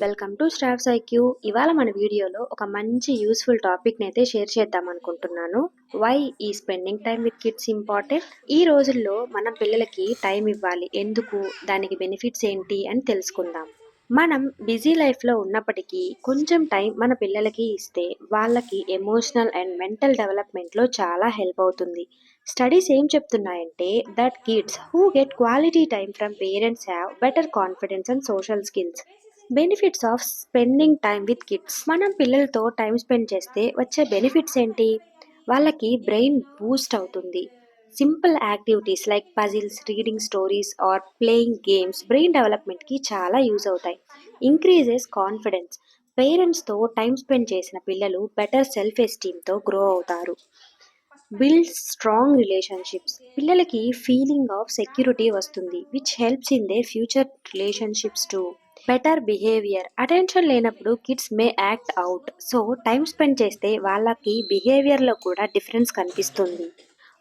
Welcome to stars IQ ఇవాళ మన వీడియోలో ఒక మంచి యూస్ఫుల్ టాపిక్ని అయితే షేర్ చేద్దాం అనుకుంటున్నాను. వై ఈ spending time with kids important ఈ రోజుల్లో మన పిల్లలకి టైం ఇవ్వాలి. ఎందుకు? దానికి బెనిఫిట్స్ ఏంటి? అని తెలుసుకుందాం. మనం బిజీ లైఫ్లో ఉన్నప్పటికీ కొంచెం టైం మన పిల్లలకి ఇస్తే వాళ్ళకి ఎమోషనల్ అండ్ మెంటల్ డెవలప్మెంట్లో చాలా హెల్ప్ అవుతుంది. స్టడీస్ ఏం చెప్తున్నాయంటే that kids who get quality time from parents have better confidence and social skills benefits of spending time with kids మనం పిల్లలతో టైం స్పెండ్ చేస్తే వచ్చే బెనిఫిట్స్ ఏంటి? వాళ్ళకి బ్రెయిన్ బూస్ట్ అవుతుంది. Simple activities like puzzles reading stories or playing games brain డెవలప్మెంట్కి చాలా use అవుతాయి. ఇంక్రీజెస్ కాన్ఫిడెన్స్ పేరెంట్స్తో టైం స్పెండ్ చేసిన పిల్లలు బెటర్ సెల్ఫ్ ఎస్టీమ్తో గ్రో అవుతారు. బిల్డ్ స్ట్రాంగ్ రిలేషన్షిప్స్ పిల్లలకి ఫీలింగ్ ఆఫ్ సెక్యూరిటీ వస్తుంది which helps in the future relationships to better behaviour. Attention లేనప్పుడు kids may act out. So time spend చేస్తే వాళ్ళకి బిహేవియర్లో కూడా డిఫరెన్స్ కనిపిస్తుంది.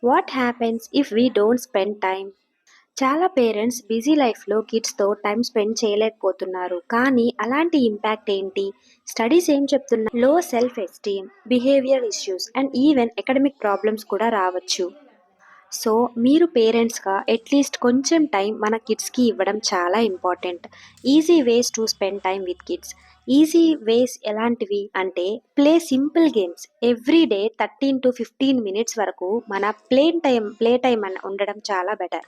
What happens if we don't spend time చాలా parents busy లైఫ్లో కిడ్స్తో టైం స్పెండ్ చేయలేకపోతున్నారు. కానీ అలాంటి ఇంపాక్ట్ ఏంటి? స్టడీస్ ఏం చెప్తున్నా low self esteem behaviour issues and even academic problems కూడా రావచ్చు. సో మీరు పేరెంట్స్గా అట్లీస్ట్ కొంచెం టైం మన కిడ్స్కి ఇవ్వడం చాలా important. Easy ways to spend time with kids. Easy ways ఎలాంటివి అంటే play simple games. Every day thirteen to fifteen minutes వరకు మన ప్లే టైం ప్లే టైం అని ఉండడం చాలా better.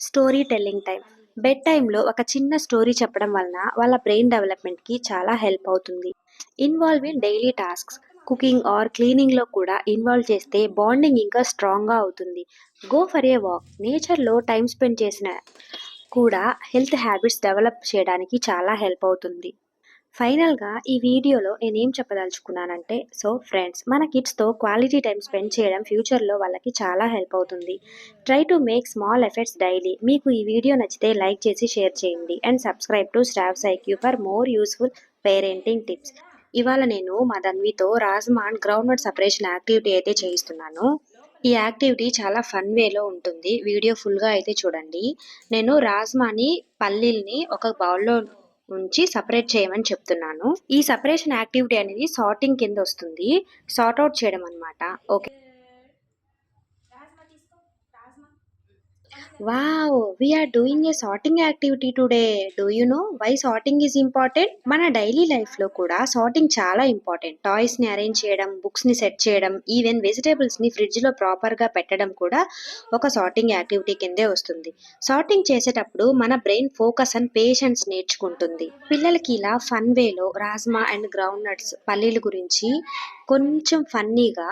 Story telling time. Bed టైంలో ఒక చిన్న స్టోరీ చెప్పడం వలన వాళ్ళ బ్రెయిన్ డెవలప్మెంట్కి చాలా హెల్ప్ అవుతుంది. Involve in daily tasks. Cooking or క్లీనింగ్లో కూడా ఇన్వాల్వ్ చేస్తే బాండింగ్ ఇంకా స్ట్రాంగ్గా అవుతుంది. Go for a walk. నేచర్లో టైం స్పెండ్ చేసిన కూడా హెల్త్ హ్యాబిట్స్ డెవలప్ చేయడానికి చాలా హెల్ప్ అవుతుంది. ఫైనల్గా ఈ వీడియోలో నేనేం చెప్పదలుచుకున్నానంటే సో ఫ్రెండ్స్ మన కిడ్స్తో క్వాలిటీ టైం స్పెండ్ చేయడం ఫ్యూచర్లో వాళ్ళకి చాలా హెల్ప్ అవుతుంది. Try to make small effects daily. మీకు ఈ వీడియో నచ్చితే లైక్ చేసి షేర్ చేయండి. And subscribe to staff సైక్యూ for more useful parenting tips. ఇవాళ నేను మా తన్వితో rajma and ground separation activity అయితే చేయిస్తున్నాను. ఈ యాక్టివిటీ చాలా ఫన్ వేలో ఉంటుంది. వీడియో ఫుల్గా అయితే చూడండి. నేను రాజ్మాని పల్లీల్ని ఒక బౌల్లో ఉంచి సపరేట్ చేయమని చెప్తున్నాను. ఈ సపరేషన్ యాక్టివిటీ అనేది సార్టింగ్ కింద వస్తుంది. సార్ట్ అవుట్ చేయడం అనమాట okay wow we're doing a sorting activity today do you know why sorting is important మన డైలీ లైఫ్లో కూడా సార్టింగ్ చాలా ఇంపార్టెంట్ టాయ్స్ని అరేంజ్ చేయడం బుక్స్ని సెట్ చేయడం ఈవెన్ వెజిటేబుల్స్ని ఫ్రిడ్జ్లో ప్రాపర్గా పెట్టడం కూడా ఒక సార్టింగ్ యాక్టివిటీ కిందే వస్తుంది. సార్టింగ్ చేసేటప్పుడు మన బ్రెయిన్ ఫోకస్ అండ్ పేషెన్స్ నేర్చుకుంటుంది. పిల్లలకి ఇలా ఫన్ వేలో రాజ్మా అండ్ గ్రౌండ్ నట్స్ పల్లీల గురించి కొంచెం ఫన్నీగా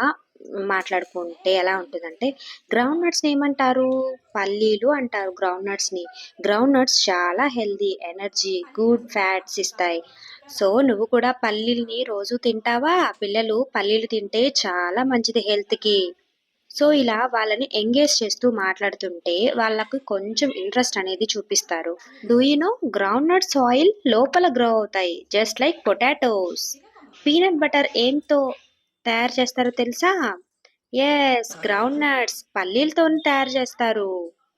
మాట్లాడుకుంటే ఎలా ఉంటుందంటే గ్రౌండ్ నట్స్ని ఏమంటారు? పల్లీలు అంటారు గ్రౌండ్ నట్స్ని గ్రౌండ్ నట్స్ చాలా హెల్దీ ఎనర్జీ గుడ్ ఫ్యాట్స్ ఇస్తాయి. సో నువ్వు కూడా పల్లీల్ని రోజు తింటావా? పిల్లలు పల్లీలు తింటే చాలా మంచిది హెల్త్కి. సో ఇలా వాళ్ళని ఎంగేజ్ చేస్తూ మాట్లాడుతుంటే వాళ్ళకు కొంచెం ఇంట్రెస్ట్ అనేది చూపిస్తారు. Do you know ground nuts oil లోపల గ్రో అవుతాయి just like potatoes peanut butter ఏంతో తయారు చేస్తారో తెలుసా? ఎస్ గ్రౌండ్ నట్స్ పల్లీలతో తయారు చేస్తారు.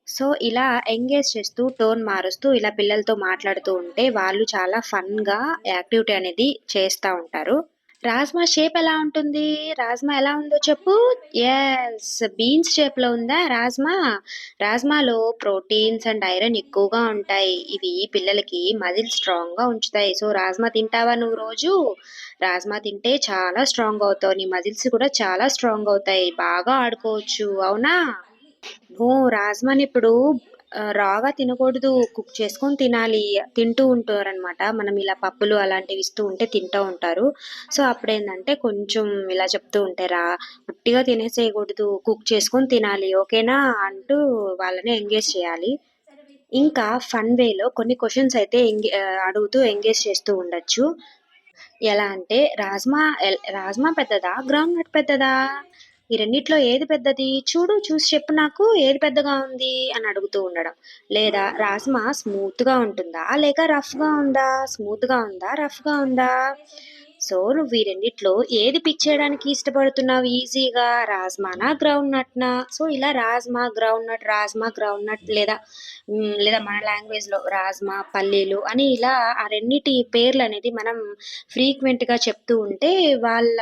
సో ఇలా ఎంగేజ్ చేస్తూ టోన్ మారుస్తూ ఇలా పిల్లలతో మాట్లాడుతూ ఉంటే వాళ్ళు చాలా ఫన్గా యాక్టివిటీ అనేది చేస్తూ ఉంటారు. రాజ్మా షేప్ ఎలా ఉంటుంది? రాజ్మా ఎలా ఉందో చెప్పు. ఎస్ బీన్స్ షేప్లో ఉందా రాజ్మా? రాజ్మాలో ప్రోటీన్స్ అండ్ ఐరన్ ఎక్కువగా ఉంటాయి. ఇవి పిల్లలకి మజిల్ స్ట్రాంగ్గా ఉంచుతాయి. సో రాజ్మా తింటావా నువ్వు రోజు? రాజ్మా తింటే చాలా స్ట్రాంగ్ అవుతావు. నీ మజిల్స్ కూడా చాలా స్ట్రాంగ్ అవుతాయి. బాగా ఆడుకోవచ్చు. అవునా? ఓ రాజ్మాని ఇప్పుడు రాగా తినకూడదు కుక్ చేసుకొని తినాలి తింటూ ఉంటారనమాట మనం ఇలా పప్పులు అలాంటివి ఇస్తూ ఉంటే తింటూ ఉంటారు. సో అప్పుడు ఏంటంటే కొంచెం ఇలా చెప్తూ ఉంటే రా ఉట్టిగా తినేసేయకూడదు కుక్ చేసుకొని తినాలి ఓకేనా అంటూ వాళ్ళని ఎంగేజ్ చేయాలి. ఇంకా ఫన్ వేలో కొన్ని క్వశ్చన్స్ అయితే అడుగుతూ ఎంగేజ్ చేస్తూ ఉండొచ్చు. ఎలా అంటే రాజ్మా రాజ్మా పెద్దదా గ్రౌండ్ నట్ పెద్దదా? ఈ రెండిట్లో ఏది పెద్దది? చూడు చూసి చెప్పు నాకు. ఏది పెద్దగా ఉంది? అని అడుగుతూ ఉండడం. లేదా రాజ్మా స్మూత్గా ఉంటుందా? లేక రఫ్గా ఉందా? స్మూత్గా ఉందా? రఫ్గా ఉందా? సో నువ్వు ఈ రెండిట్లో ఏది పిక్ చేయడానికి ఇష్టపడుతున్నావు ఈజీగా? రాజ్మానా గ్రౌండ్ నట్నా సో ఇలా rajma ground nut rajma ground nut లేదా లేదా మన లాంగ్వేజ్లో రాజ్మా పల్లీలు అని ఇలా ఆ రెండిటి పేర్లు అనేది మనం ఫ్రీక్వెంట్గా చెప్తూ ఉంటే వాళ్ళ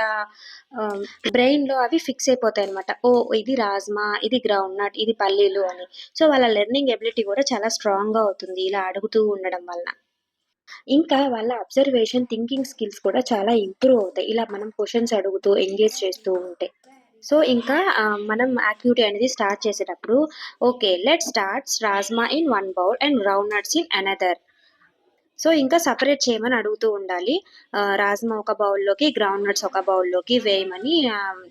బ్రెయిన్లో అవి ఫిక్స్ అయిపోతాయి అనమాట ఓ ఇది రాజ్మా ఇది గ్రౌండ్ నట్ ఇది పల్లీలు అని. సో వాళ్ళ లెర్నింగ్ ఎబిలిటీ కూడా చాలా స్ట్రాంగ్గా అవుతుంది ఇలా అడుగుతూ ఉండడం వలన. ఇంకా వాళ్ళ అబ్జర్వేషన్ థింకింగ్ స్కిల్స్ కూడా చాలా ఇంప్రూవ్ అవుతాయి. ఇలా మనం క్వశ్చన్స్ అడుగుతూ ఎంగేజ్ చేస్తూ ఉంటే. సో ఇంకా మనం యాక్టివిటీ అనేది స్టార్ట్ చేసేటప్పుడు okay let starts rajma in one bowl and ground nuts in another so ఇంకా సపరేట్ చేయమని అడుగుతూ ఉండాలి. రాజ్మా ఒక బౌల్లోకి గ్రౌండ్ నట్స్ ఒక బౌల్లోకి వేయమని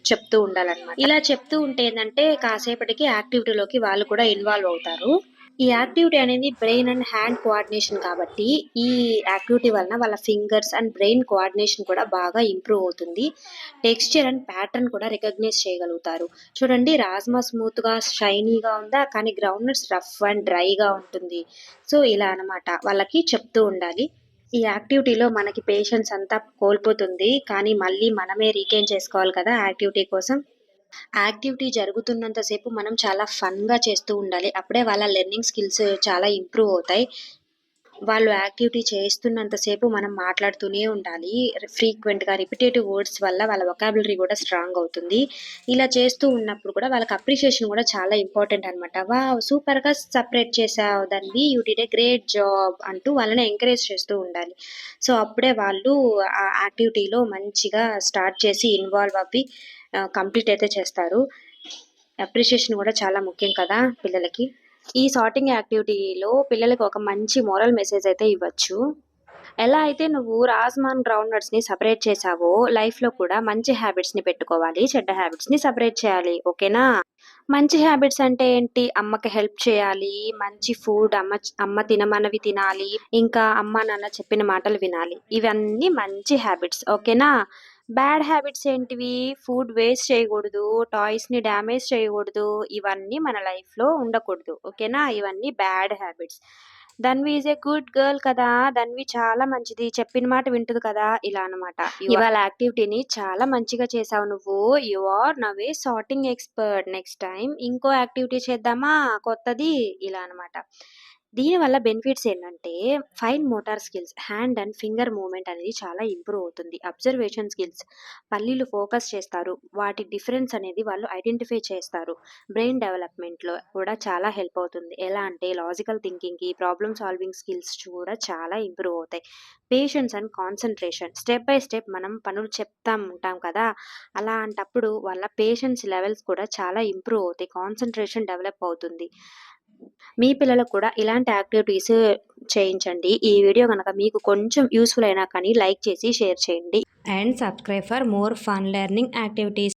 చెప్తూ ఉండాలన్నమాట. ఇలా చెప్తూ ఉంటే ఏంటంటే కాసేపటికి యాక్టివిటీలోకి వాళ్ళు కూడా ఇన్వాల్వ్ అవుతారు. ఈ యాక్టివిటీ అనేది బ్రెయిన్ అండ్ హ్యాండ్ కోఆర్డినేషన్ కాబట్టి ఈ యాక్టివిటీ వలన వాళ్ళ ఫింగర్స్ అండ్ బ్రెయిన్ కోఆర్డినేషన్ కూడా బాగా ఇంప్రూవ్ అవుతుంది. టెక్స్చర్ అండ్ ప్యాటర్న్ కూడా రికగ్నైజ్ చేయగలుగుతారు. చూడండి రాజ్మా స్మూత్గా షైనీగా ఉందా? కానీ గ్రౌండ్ నట్స్ రఫ్ అండ్ డ్రైగా ఉంటుంది. సో ఇలా అన్నమాట. వాళ్ళకి చెప్తూ ఉండాలి. ఈ యాక్టివిటీలో మనకి పేషెన్స్ అంతా కోల్పోతుంది. కానీ మళ్ళీ మనమే రీగైన్ చేసుకోవాలి కదా యాక్టివిటీ కోసం. యాక్టివిటీ జరుగుతున్నంతసేపు మనం చాలా ఫన్గా చేస్తూ ఉండాలి. అప్పుడే వాళ్ళ లెర్నింగ్ స్కిల్స్ చాలా ఇంప్రూవ్ అవుతాయి. వాళ్ళు యాక్టివిటీ చేస్తున్నంతసేపు మనం మాట్లాడుతూనే ఉండాలి. ఫ్రీక్వెంట్గా రిపిటేటివ్ వర్డ్స్ వల్ల వాళ్ళ వొకాబులరీ కూడా స్ట్రాంగ్ అవుతుంది. ఇలా చేస్తూ ఉన్నప్పుడు కూడా వాళ్ళకి అప్రిషియేషన్ కూడా చాలా ఇంపార్టెంట్ అనమాట వా సూపర్గా సపరేట్ చేసావు దాన్ని you did a great job అంటూ వాళ్ళని ఎంకరేజ్ చేస్తూ ఉండాలి. సో అప్పుడే వాళ్ళు ఆ యాక్టివిటీలో మంచిగా స్టార్ట్ చేసి ఇన్వాల్వ్ అవ్వి కంప్లీట్ అయితే చేస్తారు. అప్రిషియేషన్ కూడా చాలా ముఖ్యం కదా పిల్లలకి. ఈ సార్టింగ్ యాక్టివిటీలో పిల్లలకు ఒక మంచి మోరల్ మెసేజ్ అయితే ఇవ్వచ్చు. ఎలా అయితే నువ్వు రాజ్మాన్ గ్రౌండ్నట్స్ని ని సపరేట్ చేసావో లైఫ్లో కూడా మంచి హ్యాబిట్స్ని పెట్టుకోవాలి చెడ్డ హ్యాబిట్స్ని సపరేట్ చేయాలి ఓకేనా మంచి హ్యాబిట్స్ అంటే ఏంటి? అమ్మకి హెల్ప్ చేయాలి మంచి ఫుడ్ అమ్మ అమ్మ తినమన్నవి తినాలి ఇంకా అమ్మ నాన్న చెప్పిన మాటలు వినాలి. ఇవన్నీ మంచి హ్యాబిట్స్ ఓకేనా బ్యాడ్ హ్యాబిట్స్ ఏంటివి? ఫుడ్ వేస్ట్ చేయకూడదు టాయ్స్ని డ్యామేజ్ చేయకూడదు ఇవన్నీ మన లైఫ్లో ఉండకూడదు ఓకేనా ఇవన్నీ bad habits Dhanvi is a good girl కదా? దన్వి చాలా మంచిది. చెప్పిన మాట వింటుంది కదా? ఇలా అన్నమాట. ఇవాళ యాక్టివిటీని చాలా మంచిగా చేసావు నువ్వు. You are now a sorting expert next time ఇంకో యాక్టివిటీ చేద్దామా? కొత్తది? ఇలా అన్నమాట. దీనివల్ల బెనిఫిట్స్ ఏంటంటే fine motor skills hand and finger movement అనేది చాలా ఇంప్రూవ్ అవుతుంది. అబ్జర్వేషన్ స్కిల్స్ పల్లీలు ఫోకస్ చేస్తారు. వాటి డిఫరెన్స్ అనేది వాళ్ళు ఐడెంటిఫై చేస్తారు. బ్రెయిన్ డెవలప్మెంట్లో కూడా చాలా హెల్ప్ అవుతుంది. ఎలా అంటే లాజికల్ థింకింగ్కి ప్రాబ్లమ్ సాల్వింగ్ స్కిల్స్ కూడా చాలా ఇంప్రూవ్ అవుతాయి. Patience and concentration. Step by step మనం పనులు చెప్తాం ఉంటాం కదా? అలాంటప్పుడు వాళ్ళ పేషెన్స్ లెవెల్స్ కూడా చాలా ఇంప్రూవ్ అవుతాయి. కాన్సన్ట్రేషన్ డెవలప్ అవుతుంది. మీ పిల్లలకు కూడా ఇలాంటి యాక్టివిటీస్ చేయించండి. ఈ వీడియో కనుక మీకు కొంచెం యూస్ఫుల్ అయినా కానీ లైక్ చేసి షేర్ చేయండి. And subscribe for more fun learning activities.